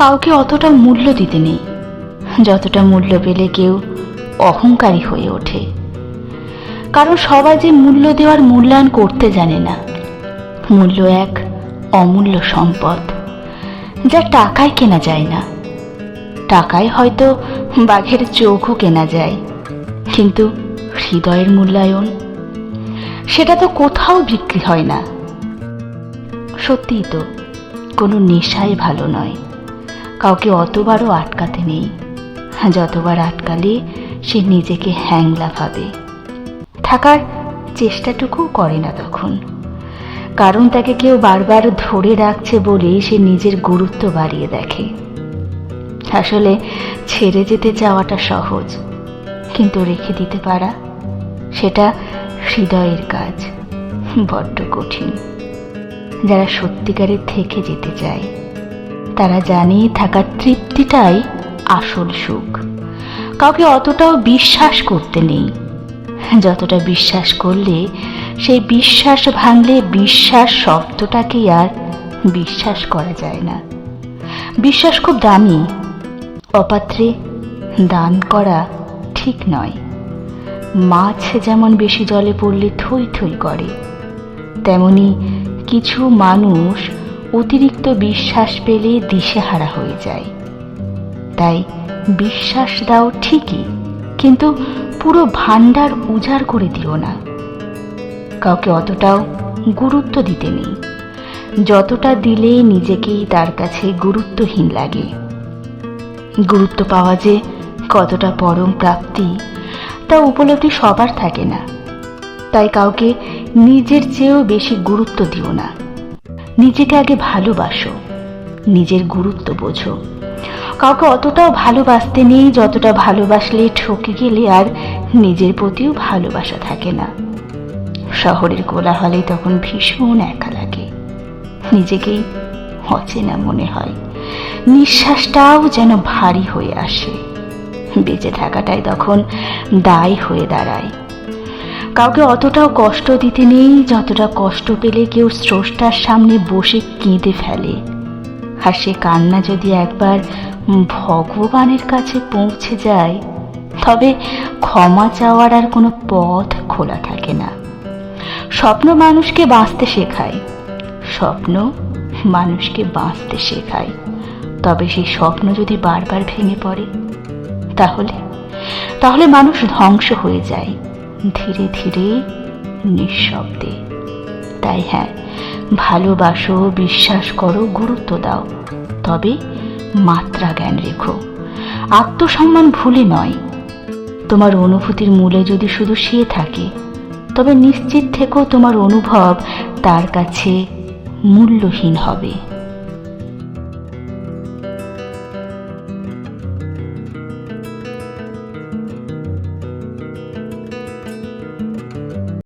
কাউকে অতটা মূল্য দিতে নেই। যতটা মূল্য পেলে কেউ অহংকারী হয়ে ওঠে। কারণ সবাই যে মূল্য দেওয়ার মূল্যায়ন করতে জানে না। মূল্য এক অমূল্য সম্পদ, যা টাকায় কেনা যায় না। টাকায় হয়তো বাঘের চোখও কেনা যায়, কিন্তু হৃদয়ের মূল্যায়ন, সেটা তো কোথাও বিক্রি হয় না। সত্যিই তো কোনো নেশাই ভালো নয়। কাউকে অতবারও আটকাতে নেই। যতবার আটকালে, সে নিজেকে হ্যাংলা ভাবে। থাকার চেষ্টাটুকু করে না তখন। কারণ তাকে কেউ বারবার ধরে রাখছে বলেই সে নিজের গুরুত্ব বাড়িয়ে দেখে। আসলে ছেড়ে যেতে চাওয়াটা সহজ, কিন্তু রেখে দিতে পারা, সেটা হৃদয়ের কাজ, বড্ড কঠিন। যারা সত্যিকারের থেকে যেতে চায় তারা জানে থাকার তৃপ্তিটাই আসল সুখ। কাউকে অতটাও বিশ্বাস করতে নেই। যতটা বিশ্বাস করলে সেই বিশ্বাস ভাঙলে বিশ্বাস শব্দটাকেই আর বিশ্বাস করা যায় না। বিশ্বাস খুব দামি, অপাত্রে দান করা ঠিক নয়। মাছ যেমন বেশি জলে পড়লে থই থই করে, তেমনি কিছু মানুষ অতিরিক্ত বিশ্বাস পেলে দিশেহারা হয়ে যায়। তাই বিশ্বাস দাও ঠিকই, কিন্তু পুরো ভাণ্ডার উজাড় করে দিও না। কাউকে অতটাও গুরুত্ব দিতে নেই। যতটা দিলে নিজেকেই তার কাছে গুরুত্বহীন লাগে। গুরুত্ব পাওয়া যে কতটা পরম প্রাপ্তি, তা উপলব্ধি সবার থাকে না। তাই কাউকে নিজের চেয়েও বেশি গুরুত্ব দিও না। নিজেকে আগে ভালোবাসো, নিজের গুরুত্ব বোঝো। কাউকে অতটাও ভালোবাসতে নেই, যতটা ভালোবাসলে ঠকে গেলে আর নিজের প্রতিও ভালোবাসা থাকে না। শহরের কোলাহলে তখন ভীষণ একা লাগে। নিজেকেই অচেনা মনে হয়। নিঃশ্বাসটাও যেন ভারী হয়ে আসে। বেঁচে থাকাটাই তখন দায় হয়ে দাঁড়ায়। কাউকে অতটাও কষ্ট দিতে নেই, যতটা কষ্ট পেলে কেউ স্রষ্টার সামনে বসে কেঁদে ফেলে। আর সে কান্না যদি একবার ভগবানের কাছে পৌঁছে যায়, তবে ক্ষমা চাওয়ার আর কোনো পথ খোলা থাকে না। স্বপ্ন মানুষকে বাঁচতে শেখায়, স্বপ্ন মানুষকে বাঁচতে শেখায়। তবে সেই স্বপ্ন যদি বারবার ভেঙে পড়ে, তাহলে তাহলে মানুষ ধ্বংস হয়ে যায়। ধীরে ধীরে নিঃশব্দে। তাই হ্যাঁ ভালোবাসো, বিশ্বাস করো, গুরুত্ব দাও। তবে মাত্রা জ্ঞান রেখো। আত্মসম্মান ভুলে নয়। তোমার অনুভূতির মূলে যদি শুধু সে থাকে, তবে নিশ্চিত থেকেও তোমার অনুভব তার কাছে মূল্যহীন হবে।